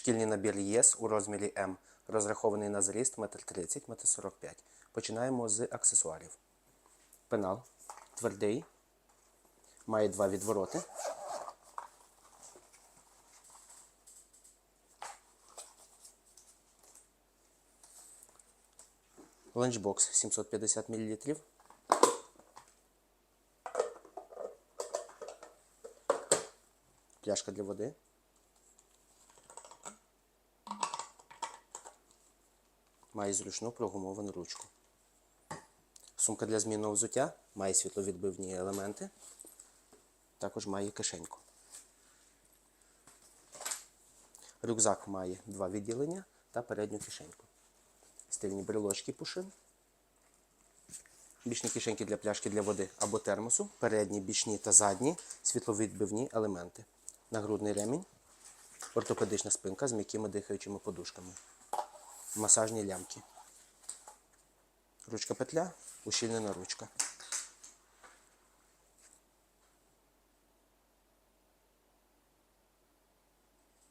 Шкільний набір ЄС у розмірі М, розрахований на зріст 1,30 м, 1,45 м. Починаємо з аксесуарів. Пенал твердий, має два відвороти. Ланчбокс 750 мл. Пляшка для води. Має зручну прогумовану ручку. Сумка для змінного взуття має світловідбивні елементи. Також має кишеньку. Рюкзак має два відділення та передню кишеньку. Стильні брелочки пушин. Бічні кишеньки для пляшки для води або термосу, передні, бічні та задні світловідбивні елементи. Нагрудний ремінь, ортопедична спинка з м'якими дихаючими подушками, масажні лямки. Ручка петля, ущільнена ручка.